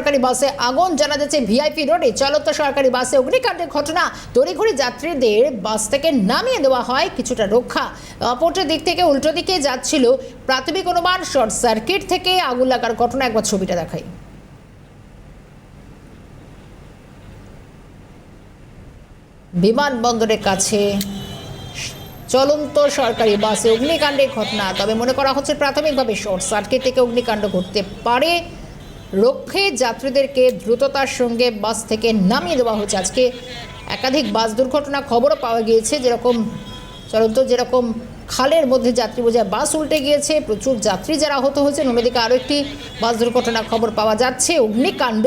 সরকারি বাসে আগুন জানা যাচ্ছে ভিআইপি রোডে। চলন্ত সরকারি বাসে অগ্নিকাণ্ডের ঘটনা। তড়িঘড়ি যাত্রীদের বাস থেকে নামিয়ে দেওয়া হয় কিছুটা রক্ষা। দিক থেকে উল্টো দিকে যাচ্ছিল প্রাথমিক অনুমান, শর্ট সার্কিট থেকে আগুন লাগার ঘটনা। একবার ছবিটা বিমানবন্দরের কাছে চলন্ত সরকারি বাসে অগ্নিকাণ্ডের ঘটনা। তবে মনে করা হচ্ছে প্রাথমিকভাবে শর্ট সার্কিট থেকে অগ্নিকাণ্ড ঘটতে পারে। রক্ষে যাত্রীদেরকে দ্রুততার সঙ্গে বাস থেকে নামিয়ে দেওয়া হচ্ছে আজকে একাধিক বাস দুর্ঘটনা খবরও পাওয়া গিয়েছে। যেরকম চলন্ত, যেরকম খালের মধ্যে যাত্রী বোঝায়, বাস উল্টে গিয়েছে। প্রচুর যাত্রী যারা আহত হয়েছেন। অন্যদিকে আরও একটি বাস দুর্ঘটনার খবর পাওয়া যাচ্ছে। অগ্নিকাণ্ড।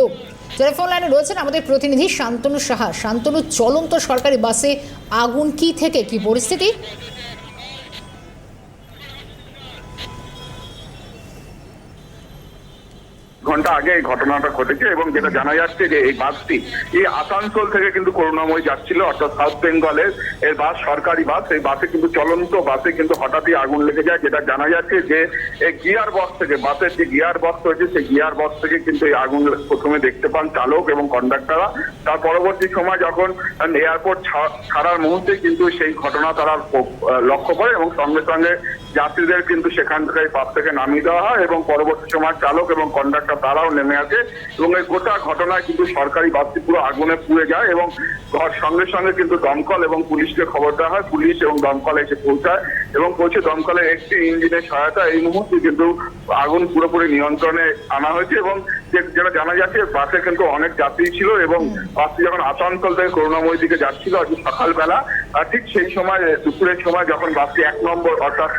টেলিফোন লাইনে রয়েছেন, আমাদের প্রতিনিধি শান্তনু সাহা। শান্তনু, চলন্ত সরকারি বাসে আগুন কি থেকে, কি পরিস্থিতি? ঘণ্টা আগে এই ঘটনাটা ঘটেছে এবং যেটা জানা যাচ্ছে যে এই বাসটি, এই আসানসোল থেকে কিন্তু করুণাময় যাচ্ছিল, অর্থাৎ সাউথ বেঙ্গলের এই বাস, সরকারি বাস। এই বাসে কিন্তু চলন্ত বাসে কিন্তু হঠাৎই আগুন লেগে যায়, যেটা জানা যাচ্ছে যে এই গিয়ার বক্স থেকে, বাসের যে গিয়ার বক্স রয়েছে, সেই গিয়ার বক্স থেকে কিন্তু এই আগুন প্রথমে দেখতে পান চালক এবং কন্ডাক্টররা। তার পরবর্তী সময় যখন এয়ারপোর্ট ছাড়ার মুহূর্তে কিন্তু সেই ঘটনা তারা লক্ষ্য করে এবং সঙ্গে সঙ্গে যাত্রীদের কিন্তু সেখান থেকে বাস থেকে নামিয়ে দেওয়া হয় এবং পরবর্তী সময় চালক এবং কন্ডাক্টর তারাও নেমে আসে এবং এই গোটা ঘটনায় কিন্তু সরকারি বাসটি পুরো আগুনে পুড়ে যায় এবং সঙ্গে সঙ্গে কিন্তু দমকল এবং পুলিশকে খবর দেওয়া হয়। পুলিশ এবং দমকল এসে পৌঁছায় এবং পৌঁছে দমকলের একটি ইঞ্জিনের সহায়তা এই মুহূর্তে কিন্তু আগুন পুরোপুরি নিয়ন্ত্রণে আনা হয়েছে এবং যেটা জানা যাচ্ছে বাসে কিন্তু অনেক যাত্রী ছিল এবং বাসটি যখন আসানসোল থেকে করুণাময়ী দিকে যাচ্ছিল আজকে সকালবেলা ঠিক সেই সময় দুপুরের সময় যখন বাসটি এক নম্বর, অর্থাৎ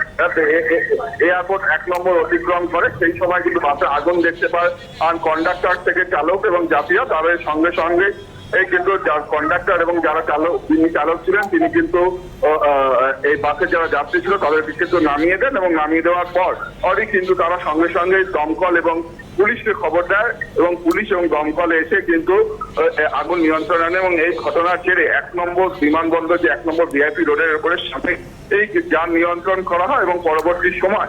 এয়ারপোর্ট এক নম্বর অতিক্রম করে, সেই সময় কিন্তু বাসে আগুন দেখতে পায়। আর কন্ডাক্টর থেকে চালক এবং যাত্রীরা তাদের সঙ্গে সঙ্গে এই কিন্তু কন্ডাক্টর এবং যারা চালক, যিনি চালক ছিলেন, তিনি কিন্তু এই বাসে যারা যাত্রী ছিল তাদেরকে কিন্তু নামিয়ে দেন এবং নামিয়ে দেওয়ার পর, পরই কিন্তু তারা সঙ্গে সঙ্গে দমকল এবং পুলিশকে খবর দেয় এবং পুলিশ এবং দমকল এসে কিন্তু আগুন নিয়ন্ত্রণে আনে এবং এই ঘটনার জেরে এক নম্বর বিমানবন্দর যে এক নম্বর ভিআইপি রোডের উপরে সামনে এই যান নিয়ন্ত্রণ করা হয় এবং পরবর্তী সময়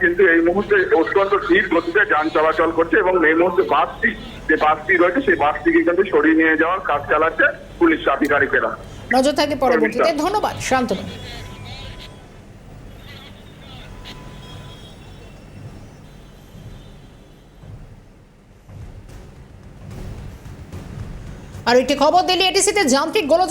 কিন্তু এই মুহূর্তে অত্যন্ত ধীর গতিতে যান চলাচল করছে এবং এই মুহূর্তে বাসটি যে বাসটি রয়েছে সেই বাসটিকে কিন্তু সরিয়ে নিয়ে যাওয়ার কাজ চালাচ্ছে পুলিশ আধিকারিকেরা। নজর থাকে পরবর্তীতে। ধন্যবাদ শান্তনু। আর একটি খবর দিল্লি এটিসিতে যান্ত্রিক গোলযোগ